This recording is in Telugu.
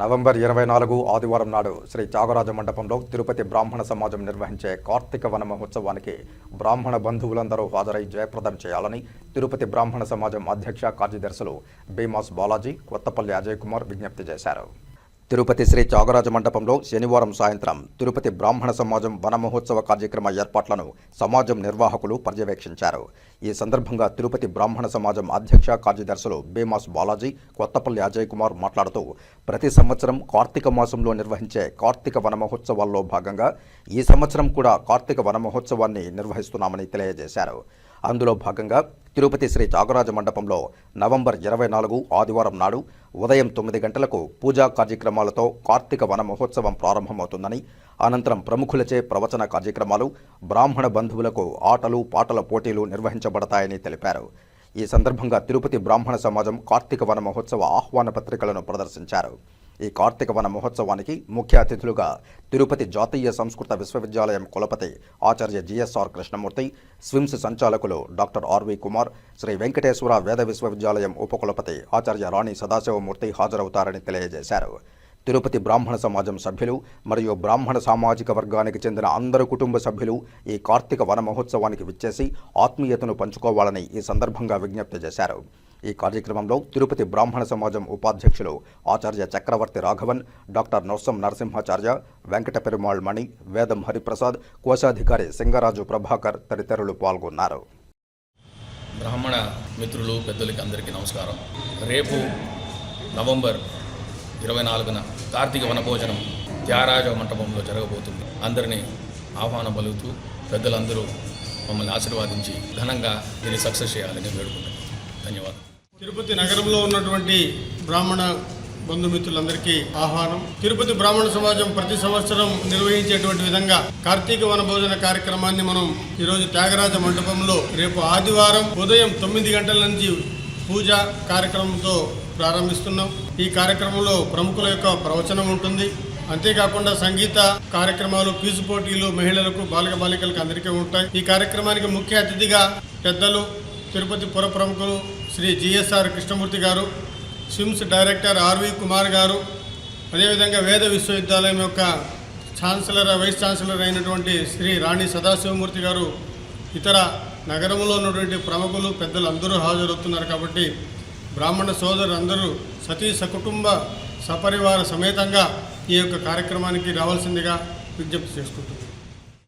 నవంబర్ ఇరవై నాలుగు ఆదివారం నాడు శ్రీ త్యాగరాజ మండపంలో తిరుపతి బ్రాహ్మణ సమాజం నిర్వహించే కార్తీక వన మహోత్సవానికి బ్రాహ్మణ బంధువులందరూ హాజరై జయప్రదం చేయాలని తిరుపతి బ్రాహ్మణ సమాజం అధ్యక్ష కార్యదర్శులు బీమాస్ బాలాజీ కొత్తపల్లి అజయ్ కుమార్ విజ్ఞప్తి చేశారు. తిరుపతి శ్రీ త్యాగరాజ మండపంలో శనివారం సాయంత్రం తిరుపతి బ్రాహ్మణ సమాజం వన మహోత్సవ కార్యక్రమ ఏర్పాట్లను సమాజం నిర్వాహకులు పర్యవేక్షించారు. ఈ సందర్భంగా తిరుపతి బ్రాహ్మణ సమాజం అధ్యక్ష కార్యదర్శులు బీమాస్ బాలాజీ కొత్తపల్లి అజయ్ కుమార్ మాట్లాడుతూ ప్రతి సంవత్సరం కార్తీక మాసంలో నిర్వహించే కార్తీక వన మహోత్సవాల్లో భాగంగా ఈ సంవత్సరం కూడా కార్తీక వన మహోత్సవాన్ని నిర్వహిస్తున్నామని తెలియజేశారు. అందులో భాగంగా తిరుపతి శ్రీ త్యాగరాజ మండపంలో నవంబర్ ఇరవై నాలుగు ఆదివారం నాడు ఉదయం తొమ్మిది గంటలకు పూజా కార్యక్రమాలతో కార్తీక వన మహోత్సవం ప్రారంభమవుతుందని అనంతరం ప్రముఖులచే ప్రవచన కార్యక్రమాలు బ్రాహ్మణ బంధువులకు ఆటలు పాటల పోటీలు నిర్వహించబడతాయని తెలిపారు. ఈ సందర్భంగా తిరుపతి బ్రాహ్మణ సమాజం కార్తీక వన మహోత్సవ ఆహ్వాన పత్రికలను ప్రదర్శించారు. ఈ కార్తీక వన మహోత్సవానికి ముఖ్య అతిథులుగా తిరుపతి జాతీయ సంస్కృత విశ్వవిద్యాలయం కులపతి ఆచార్య జిఎస్ఆర్ కృష్ణమూర్తి స్విమ్స్ సంచాలకులు doctor R V Kumar Sri Venkateswara Veda Vishwavidyalayam ఉపకులపతి ఆచార్య రాణి సదాశివమూర్తి హాజరవుతారని తెలియజేశారు. తిరుపతి బ్రాహ్మణ సమాజం సభ్యులు మరియు బ్రాహ్మణ సామాజిక వర్గానికి చెందిన అందరు కుటుంబ సభ్యులు ఈ కార్తీక వన మహోత్సవానికి విచ్చేసి ఆత్మీయతను పంచుకోవాలని ఈ సందర్భంగా విజ్ఞప్తి చేశారు. ఈ కార్యక్రమంలో తిరుపతి బ్రాహ్మణ సమాజం ఉపాధ్యక్షులు ఆచార్య చక్రవర్తి రాఘవన్ డాక్టర్ నొస్సం నరసింహాచార్య వెంకట పెరుమాళ్ మణి వేదం హరిప్రసాద్ కోశాధికారి సింగరాజు ప్రభాకర్ తదితరులు పాల్గొన్నారు. బ్రాహ్మణ మిత్రులు పెద్దలకి అందరికీ నమస్కారం. రేపు నవంబర్ ఇరవై నాలుగున కార్తీక వనభోజనం త్యారాజ మంటపంలో జరగబోతుంది. అందరినీ ఆహ్వానం పలుకుతూ పెద్దలందరూ మమ్మల్ని ఆశీర్వాదించి ఘనంగా దీన్ని సక్సెస్ చేయాలని వేడుకుంటున్నాను ధన్యవాదాలు. తిరుపతి నగరంలో ఉన్నటువంటి బ్రాహ్మణ బంధుమిత్రులందరికీ ఆహ్వానం. తిరుపతి బ్రాహ్మణ సమాజం ప్రతి సంవత్సరం నిర్వహించేటువంటి విధంగా కార్తీక వనభోజన కార్యక్రమాన్ని మనం ఈరోజు త్యాగరాజ మండపంలో రేపు ఆదివారం ఉదయం తొమ్మిది గంటల నుంచి పూజ కార్యక్రమంతో ప్రారంభిస్తున్నాం. ఈ కార్యక్రమంలో ప్రముఖుల యొక్క ప్రవచనం ఉంటుంది. అంతేకాకుండా సంగీత కార్యక్రమాలు క్విజ్ పోటీలు మహిళలకు బాలిక బాలికలకు అందరికీ ఉంటాయి. ఈ కార్యక్రమానికి ముఖ్య అతిథిగా పెద్దలు తిరుపతి పుర ప్రముఖులు శ్రీ జిఎస్ఆర్ కృష్ణమూర్తి గారు స్విమ్స్ డైరెక్టర్ ఆర్వి కుమార్ గారు అదేవిధంగా వేద విశ్వవిద్యాలయం యొక్క ఛాన్సలర్ వైస్ ఛాన్సలర్ అయినటువంటి శ్రీ రాణి సదాశివమూర్తి గారు ఇతర నగరంలో ఉన్నటువంటి ప్రముఖులు పెద్దలు అందరూ హాజరవుతున్నారు కాబట్టి బ్రాహ్మణ సోదరు అందరూ సతీ సకుటుంబ సపరివార సమేతంగా ఈ యొక్క కార్యక్రమానికి రావాల్సిందిగా విజ్ఞప్తి చేసుకుంటున్నాను.